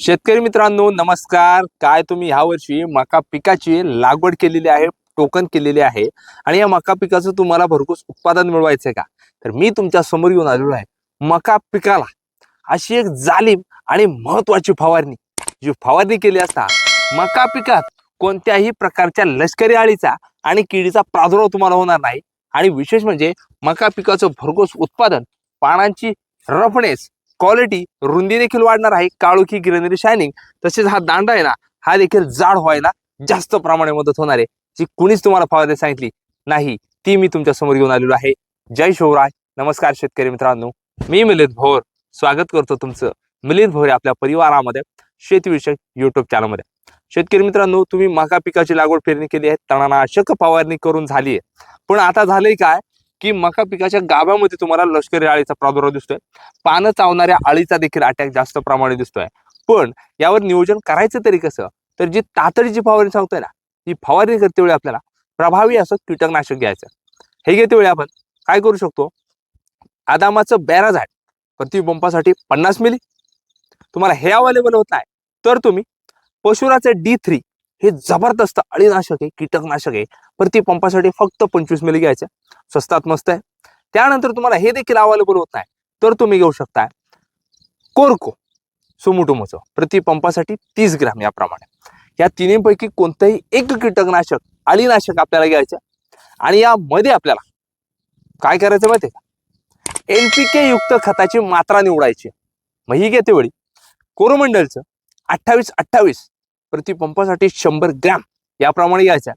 शेतकरी मित्रांनो नमस्कार. काय तुम्ही ह्या वर्षी मका पिकाची लागवड केलेली आहे टोकन केलेली आहे आणि या मका पिकाचं तुम्हाला भरघोस उत्पादन मिळवायचंय का? तर मी तुमच्यासमोर येऊन आलेलो आहे. मका पिकाला अशी एक जालीम आणि महत्वाची फवारणी. जी फवारणी केली असता मका पिकात कोणत्याही प्रकारच्या लष्करी आळीचा आणि किडीचा प्रादुर्भाव तुम्हाला होणार नाही. आणि विशेष म्हणजे मका पिकाचं भरघोस उत्पादन पानांची रफनेस क्वालिटी रुंदी देखील वाढणार आहे. काळोखी ग्रेनरी शायनिंग तसेच हा दांडा आहे ना हा देखील जाड व्हायला जास्त प्रमाणे मदत होणार आहे. जी कुणीच तुम्हाला फवारणी सांगितली नाही ती मी तुमच्यासमोर घेऊन आलेलो आहे. जय शिवराय. नमस्कार शेतकरी मित्रांनो. मी मिलिंद भोर. स्वागत करतो तुमचं मिलिंद भोर आपल्या परिवारामध्ये शेतीविषयक युट्यूब चॅनलमध्ये शेतकरी मित्रांनो तुम्ही मका पिकाची लागवड पेरणी केली आहे तणानाशक फवारणी करून झाली आहे. पण आता झालंय काय? की मका पिकाच्या गाभ्यामध्ये तुम्हाला लष्करी आळीचा प्रादुर्भाव दिसतोय. पानं चावणाऱ्या आळीचा देखील अटॅक जास्त प्रमाणे दिसतोय. पण यावर नियोजन करायचं तरी कसं? तर जी तातडीची फवारणी सांगतोय ना ती फवारणी करते वेळी आपल्याला प्रभावी असं कीटकनाशक घ्यायचं. हे घेते वेळी आपण. काय करू शकतो? आदामाचं बॅराझाट प्रति पंपासाठी पन्नास मिली. तुम्हाला हे अवेलेबल होत नाही. तर तुम्ही पशुराचं डी थ्री हे जबरदस्त अळीनाशक आहे कीटकनाशक आहे. प्रतिपंपासाठी फक्त पंचवीस मिली घ्यायचं. स्वस्तात मस्त आहे. त्यानंतर तुम्हाला हे देखील अवेलेबल होत नाही. तर तुम्ही घेऊ शकता कोरको सुमुटुमोचं. प्रति पंपासाठी तीस ग्राम याप्रमाणे. या तिन्हीपैकी कोणतंही एक कीटकनाशक अळीनाशक आपल्याला घ्यायचं आणि यामध्ये आपल्याला काय करायचं माहिती आहे का? एन पी के युक्त खताची मात्रा निवडायची मग ही घेते वेळी कोरोमंडलचं अठ्ठावीस अठ्ठावीस प्रतिपंपासाठी शंभर ग्रॅम याप्रमाणे यायचा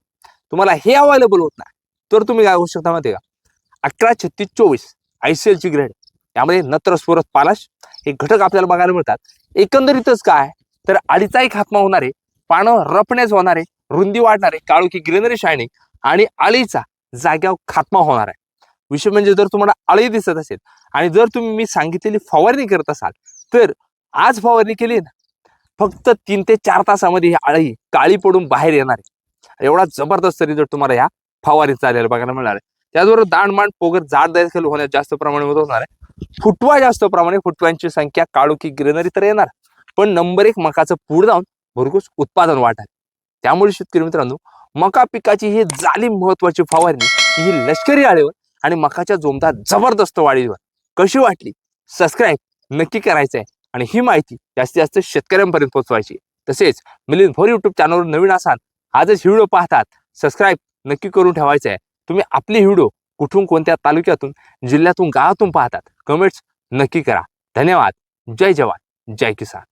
तुम्हाला हे अवेलेबल होत नाही. तर तुम्ही काय करू शकता माहिती आहे का? अकरा छत्तीस चोवीस आय सी एलची ग्रेड यामध्ये नत्र स्वरत पालाश हे घटक आपल्याला बघायला मिळतात. एकंदरीतच काय? तर अळीचाही खात्मा होणारे आहे पानं रपण्यास होणारे रुंदी वाढणारे आहे काळोखी ग्रीनरी शायनिंग आणि अळीचा जाग्यावर खात्मा होणार आहे. विषय म्हणजे जर तुम्हाला अळी दिसत असेल आणि जर तुम्ही मी सांगितलेली फवारणी करत असाल तर आज फवारणी केली ना फक्त तीन ते चार तासामध्ये ही अळी काळी पडून बाहेर येणार आहे. एवढा जबरदस्त रिझल्ट तुम्हाला ह्या फवारीचा चालेल बघायला मिळणार आहे. त्याचबरोबर दांडमांड पोगर जाड देखील होण्यास जास्त प्रमाणे होणार आहे. फुटवा जास्त प्रमाणे फुटव्यांची संख्या काळोखी ग्रीनरी तर येणार. पण नंबर एक मकाचं पुढे जाऊन भरघोस उत्पादन वाढणार. त्यामुळे शेतकरी मित्रांनो मका पिकाची ही जालीम महत्वाची फवारणी ही लष्करी आळीवर आणि मकाच्या जोमदार जबरदस्त वाढीवर. कशी वाटली? सबस्क्राईब नक्की करायचं आहे आणि ही माहिती जास्तीत जास्त शेतकऱ्यांपर्यंत पोहोचवायची. तसेच मिलिंद फोर युट्यूब चॅनलवर नवीन असाल आजच व्हिडिओ पाहतात सबस्क्राईब नक्की करून ठेवायचं आहे तुम्ही आपली व्हिडिओ कुठून कोणत्या तालुक्यातून जिल्ह्यातून गावातून पाहतात कमेंट्स नक्की करा. धन्यवाद. जय जवान. जय किसान.